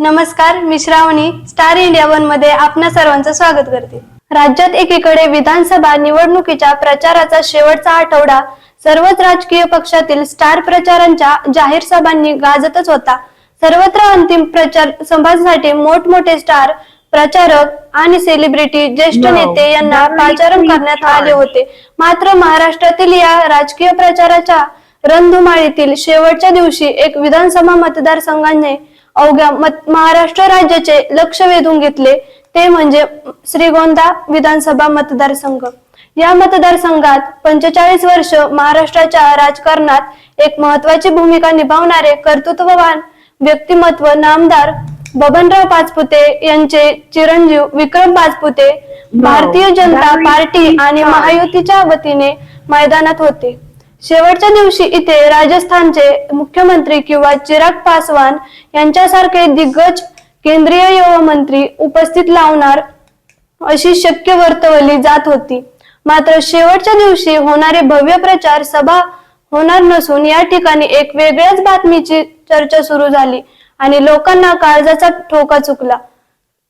नमस्कार मी Shravani star India वनमध्ये आपणा सर्वांचं स्वागत करते राज्यात एकीकडे विधानसभा निवडणुकीच्या प्रचाराचा शेवटचा आठवडा सर्वच राजकीय पक्षातील स्टार प्रचारांच्या जाहीर सभांनी गाजतच होता सर्वत्र अंतिम प्रचार सभांसाठी मोठमोठे स्टार प्रचारक आणि सेलिब्रिटी ज्येष्ठ. नेते यांना पाचारण quick करण्यात आले. होते मात्र महाराष्ट्रातील या राजकीय प्रचाराच्या रणधुमाळीतील शेवटच्या दिवशी एक विधानसभा मतदारसंघाने अवघ्या महाराष्ट्र राज्याचे लक्ष वेधून घेतले. ते म्हणजे श्रीगोंदा विधानसभा मतदारसंघ. या मतदारसंघात पंचेचाळीस वर्ष महाराष्ट्राच्या राजकारणात एक महत्वाची भूमिका निभावणारे कर्तृत्ववान व्यक्तिमत्व नामदार बबनराव पाचपुते यांचे चिरंजीव विक्रम पाचपुते भारतीय जनता पार्टी आणि. महायुतीच्या वतीने मैदानात होते. शेवटच्या दिवशी इथे राजस्थानचे मुख्यमंत्री किंवा चिराग पासवान यांच्यासारखे दिग्गज केंद्रीय युवा मंत्री उपस्थित लावणार अशी शक्य वर्तवली जात होती मात्र शेवटच्या दिवशी होणारे भव्य प्रचार सभा होणार नसून या ठिकाणी एक वेगळ्याच बातमीची चर्चा सुरू झाली आणि लोकांना काळजाचा ठोका चुकला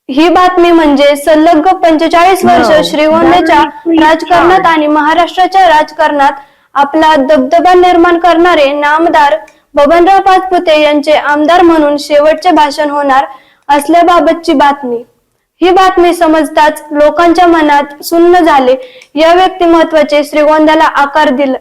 ही बातमी म्हणजे सलग पंचेचाळीस. वर्ष श्रीगोंद्याच्या राजकारणात. आणि महाराष्ट्राच्या राजकारणात आपला दबदबा निर्माण करणारे नामदार बबनराव पाचपुते यांचे आमदार म्हणून शेवटचे भाषण होणार असल्याबाबतची बातमी. ही बातमी समजताच लोकांच्या मनात सुन्न झाले. या व्यक्तिमत्वाचे श्रीगोंद्याला आकार दिला.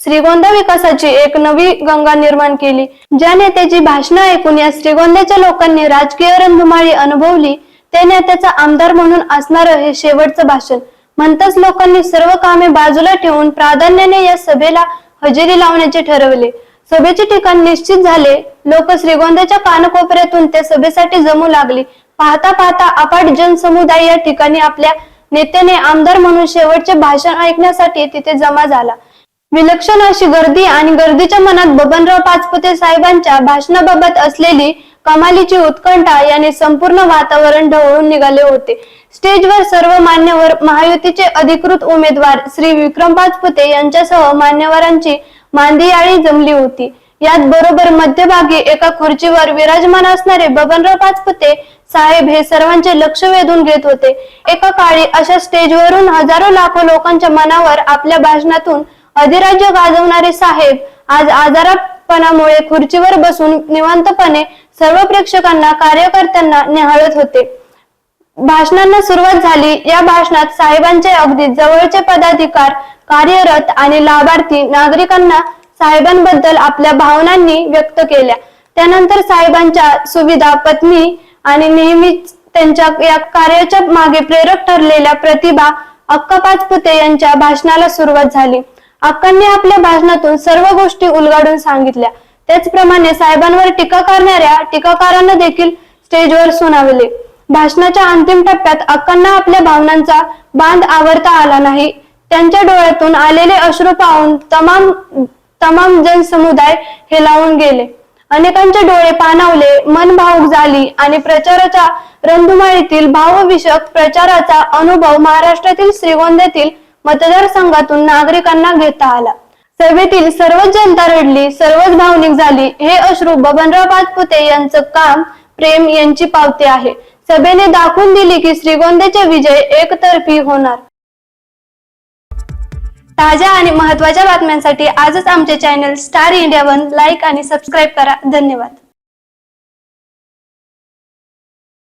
श्रीगोंदा विकासाची एक नवी गंगा निर्माण केली. ज्या नेत्याची भाषणं ऐकून या श्रीगोंद्याच्या लोकांनी राजकीय रणधुमाळी अनुभवली त्या नेत्याचा आमदार म्हणून असणारं हे शेवटचं भाषण. म्हणताच लोकांनी सर्व कामे बाजूला ठेवून प्राधान्याने या सभेला हजेरी लावण्याचे ठरवले. सभेचे ठिकाण निश्चित झाले. लोक श्रीगोंद्याच्या कानकोपऱ्यातून त्या सभेसाठी जमू लागली. पाहता पाहता अपाट जनसमुदाय या ठिकाणी आपल्या नेत्याने आमदार म्हणून शेवटचे भाषण ऐकण्यासाठी तिथे जमा झाला. विलक्षण अशी गर्दी आणि गर्दीच्या मनात बबनराव पाचपुते साहेबांच्या भाषणाबाबत असलेली कमालीची उत्कंठा याने संपूर्ण वातावरण ढवळून निघाले होते. स्टेजवर सर्व मान्यवर महायुतीचे अधिकृत उमेदवार श्री विक्रम पाचपुते यांच्यासह मान्यवरांची मांदियाळी जमली होती. यात बरोबर मध्यभागी एका खुर्चीवर विराजमान असणारे बबनराव पाचपुते साहेब हे सर्वांचे लक्ष वेधून घेत होते. एका काळी अशा स्टेजवरून हजारो लाखो लोकांच्या मनावर आपल्या भाषणातून अधिराज्य गाजवणारे साहेब आज आजारापणामुळे खुर्चीवर बसून निवांतपणे सर्व प्रेक्षकांना कार्यकर्त्यांना निहाळत होते. भाषणांना सुरुवात झाली. या भाषणात साहेबांचे अगदी जवळचे पदाधिकार कार्यरत आणि लाभार्थी नागरिकांना साहेबांबद्दल आपल्या भावनांनी व्यक्त केल्या. त्यानंतर साहेबांच्या सुविधा पत्नी आणि नेहमीच त्यांच्या या कार्याच्या मागे प्रेरक ठरलेल्या प्रतिभा अक्का पाचपुते यांच्या भाषणाला सुरुवात झाली. अक्कांनी आपल्या भाषणातून सर्व गोष्टी उलगाडून सांगितल्या. त्याचप्रमाणे साहेबांवर टीका करणाऱ्या टीकाकारांना देखील स्टेजवर सुनावले. भाषणाच्या अंतिम टप्प्यात अक्कांना आपल्या भावनांचा बांध आवरता आला नाही. त्यांच्या डोळ्यातून आलेले अश्रू पाहून तमाम तमाम जनसमुदाय हे लावून गेले. अनेकांचे डोळे पाणावले मन भावुक झाली आणि प्रचाराच्या रणधुमाळीतील भावविषयक प्रचाराचा अनुभव महाराष्ट्रातील श्रीगोंद्यातील मतदारसंघातून नागरिकांना घेता आला. सभेतील सर्वच जनता रडली सर्वच भावनिक झाली. हे अश्रू बबनराव पाचपुते यांचं काम प्रेम यांची पावती आहे. सभेने दाखवून दिली की श्रीगोंद्याचा विजय एकतर्फी होणार. ताज्या आणि महत्त्वाच्या बातम्यांसाठी आजच आमचे channel Star India One like आणि सबस्क्राईब करा. धन्यवाद.